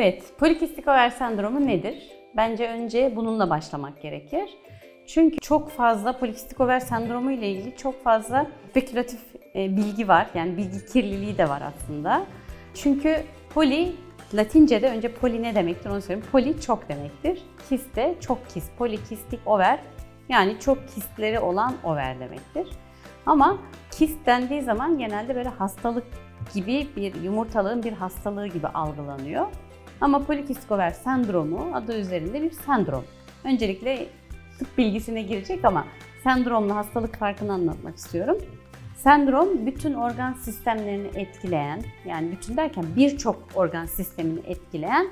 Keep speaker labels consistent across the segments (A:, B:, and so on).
A: Evet, polikistik over sendromu nedir? Bence önce bununla başlamak gerekir. Çünkü çok fazla polikistik over sendromu ile ilgili çok fazla spekülatif e, bilgi var. Yani bilgi kirliliği de var aslında. Çünkü poli Latince'de önce poli ne demektir onu söyleyeyim. Poli çok demektir. Kist de çok kist. Polikistik over yani çok kistleri olan over demektir. Ama kist dendiği zaman genelde böyle hastalık gibi bir yumurtalığın bir hastalığı gibi algılanıyor. Ama polikistik over sendromu adı üzerinde bir sendrom. Öncelikle tıp bilgisine girecek ama sendromla hastalık farkını anlatmak istiyorum. Sendrom bütün organ sistemlerini etkileyen, yani bütün derken birçok organ sistemini etkileyen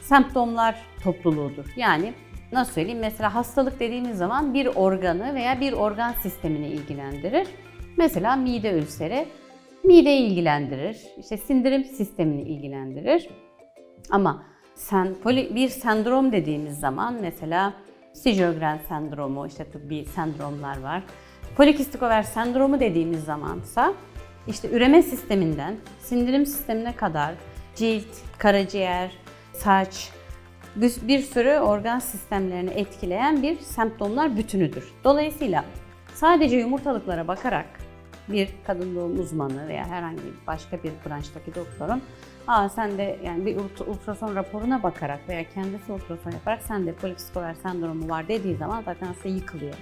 A: semptomlar topluluğudur. Yani nasıl söyleyeyim mesela hastalık dediğimiz zaman bir organı veya bir organ sistemini ilgilendirir. Mesela mide ülseri mideyi ilgilendirir, işte sindirim sistemini ilgilendirir. Ama sen, poli, bir sendrom dediğimiz zaman mesela Sjogren sendromu, işte tıbbi sendromlar var. Polikistik over sendromu dediğimiz zamansa işte üreme sisteminden sindirim sistemine kadar cilt, karaciğer, saç, bir, sürü organ sistemlerini etkileyen bir semptomlar bütünüdür. Dolayısıyla sadece yumurtalıklara bakarak bir kadın doğum uzmanı veya herhangi başka bir branştaki doktorun Aa sen de yani bir ultrason raporuna bakarak veya kendisi ultrason yaparak sen de polikistik over sendromu var dediği zaman zaten aslında yıkılıyor.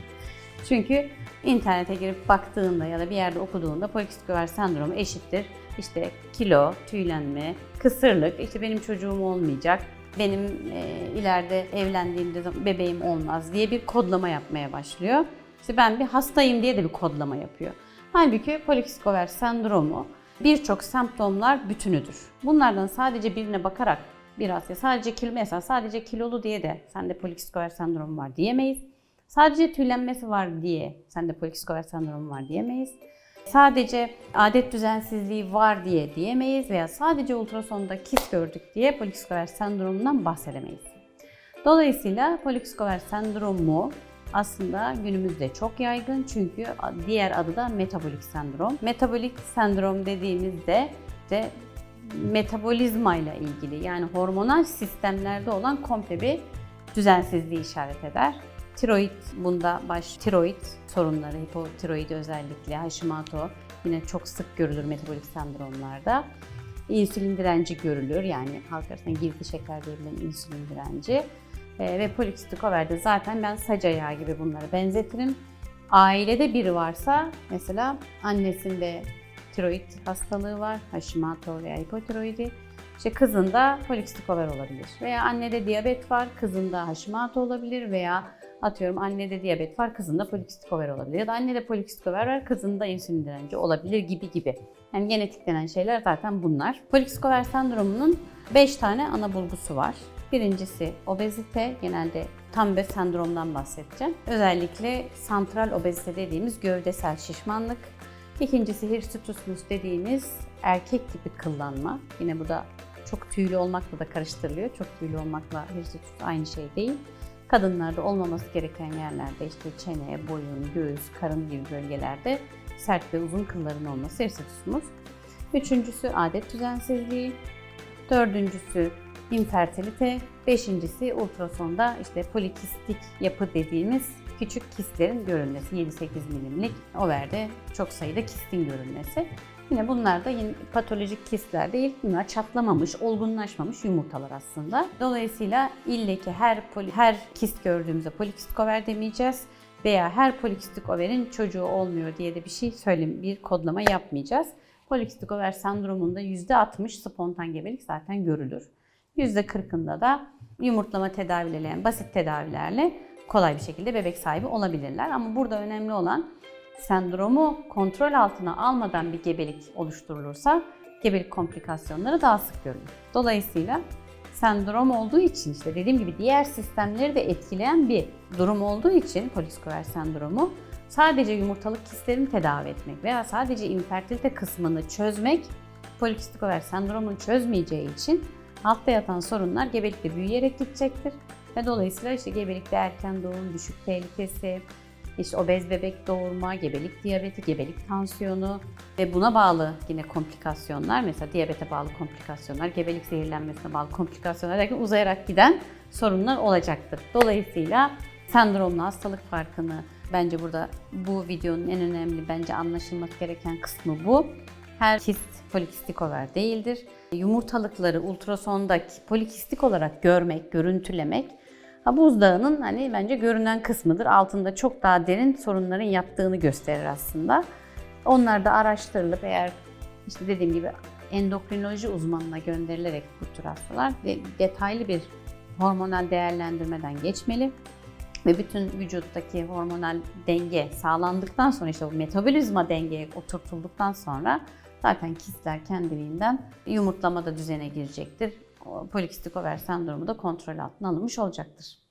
A: Çünkü internete girip baktığında ya da bir yerde okuduğunda polikistik over sendromu eşittir. İşte kilo, tüylenme, kısırlık, işte benim çocuğum olmayacak, benim e, ileride evlendiğimde bebeğim olmaz diye bir kodlama yapmaya başlıyor. İşte ben bir hastayım diye de bir kodlama yapıyor. Halbuki polikistik over sendromu birçok semptomlar bütünüdür. Bunlardan sadece birine bakarak biraz ya sadece kilo mesela sadece kilolu diye de sende polikistik over sendromu var diyemeyiz. Sadece tüylenmesi var diye sende polikistik over sendromu var diyemeyiz. Sadece adet düzensizliği var diye diyemeyiz veya sadece ultrasonda kist gördük diye polikistik over sendromundan bahsedemeyiz. Dolayısıyla polikistik over sendromu aslında günümüzde çok yaygın çünkü diğer adı da metabolik sendrom. Metabolik sendrom dediğimizde de metabolizma ile ilgili yani hormonal sistemlerde olan komple bir düzensizliği işaret eder. Tiroid bunda baş tiroid sorunları, hipotiroid özellikle, Hashimoto yine çok sık görülür metabolik sendromlarda. İnsülin direnci görülür yani halk arasında gizli şeker verilen insülin direnci. E, ve polikistik overde zaten ben sac ayağı gibi bunları benzetirim. Ailede biri varsa mesela annesinde tiroid hastalığı var, Hashimoto veya hipotiroidi. İşte kızında polikistik over olabilir. Veya annede diyabet var, kızında Hashimoto olabilir veya atıyorum annede diyabet var, kızında polikistik over olabilir. Ya da annede polikistik over var, kızında insülin direnci olabilir gibi gibi. Yani genetik denen şeyler zaten bunlar. Polikistik over sendromunun 5 tane ana bulgusu var. Birincisi obezite, genelde tam bir sendromdan bahsedeceğim. Özellikle santral obezite dediğimiz gövdesel şişmanlık. İkincisi hirsutusmus dediğimiz erkek tipi kıllanma. Yine bu da çok tüylü olmakla da karıştırılıyor. Çok tüylü olmakla hirsutus aynı şey değil. Kadınlarda olmaması gereken yerlerde işte çene, boyun, göğüs, karın gibi bölgelerde sert ve uzun kılların olması hirsutusmus. Üçüncüsü adet düzensizliği. Dördüncüsü infertilite. Beşincisi ultrasonda işte polikistik yapı dediğimiz küçük kistlerin görülmesi. 7-8 milimlik overde çok sayıda kistin görülmesi. Yine bunlar da yine patolojik kistler değil, bunlar çatlamamış, olgunlaşmamış yumurtalar aslında. Dolayısıyla ille ki her, poli, her kist gördüğümüzde polikistik over demeyeceğiz veya her polikistik overin çocuğu olmuyor diye de bir şey söyleyeyim, bir kodlama yapmayacağız. Polikistik over sendromunda %60 spontan gebelik zaten görülür. %40'ında da yumurtlama tedavileriyle, basit tedavilerle kolay bir şekilde bebek sahibi olabilirler. Ama burada önemli olan sendromu kontrol altına almadan bir gebelik oluşturulursa gebelik komplikasyonları daha sık görülür. Dolayısıyla sendrom olduğu için işte dediğim gibi diğer sistemleri de etkileyen bir durum olduğu için poliskover sendromu sadece yumurtalık kistlerini tedavi etmek veya sadece infertilite kısmını çözmek polikistik over sendromunu çözmeyeceği için altta yatan sorunlar gebelikte büyüyerek gidecektir. Ve dolayısıyla işte gebelikte erken doğum, düşük tehlikesi, işte obez bebek doğurma, gebelik diyabeti, gebelik tansiyonu ve buna bağlı yine komplikasyonlar, mesela diyabete bağlı komplikasyonlar, gebelik zehirlenmesine bağlı komplikasyonlar derken uzayarak giden sorunlar olacaktır. Dolayısıyla sendromla hastalık farkını bence burada bu videonun en önemli bence anlaşılması gereken kısmı bu. Her kist polikistik over değildir. Yumurtalıkları ultrasonda polikistik olarak görmek, görüntülemek ha, buzdağının hani bence görünen kısmıdır. Altında çok daha derin sorunların yattığını gösterir aslında. Onlar da araştırılıp eğer işte dediğim gibi endokrinoloji uzmanına gönderilerek bu tür hastalar de- detaylı bir hormonal değerlendirmeden geçmeli ve bütün vücuttaki hormonal denge sağlandıktan sonra işte o metabolizma dengeye oturtulduktan sonra zaten kistler kendiliğinden yumurtlama da düzene girecektir. Polikistik over sendromu da kontrol altına alınmış olacaktır.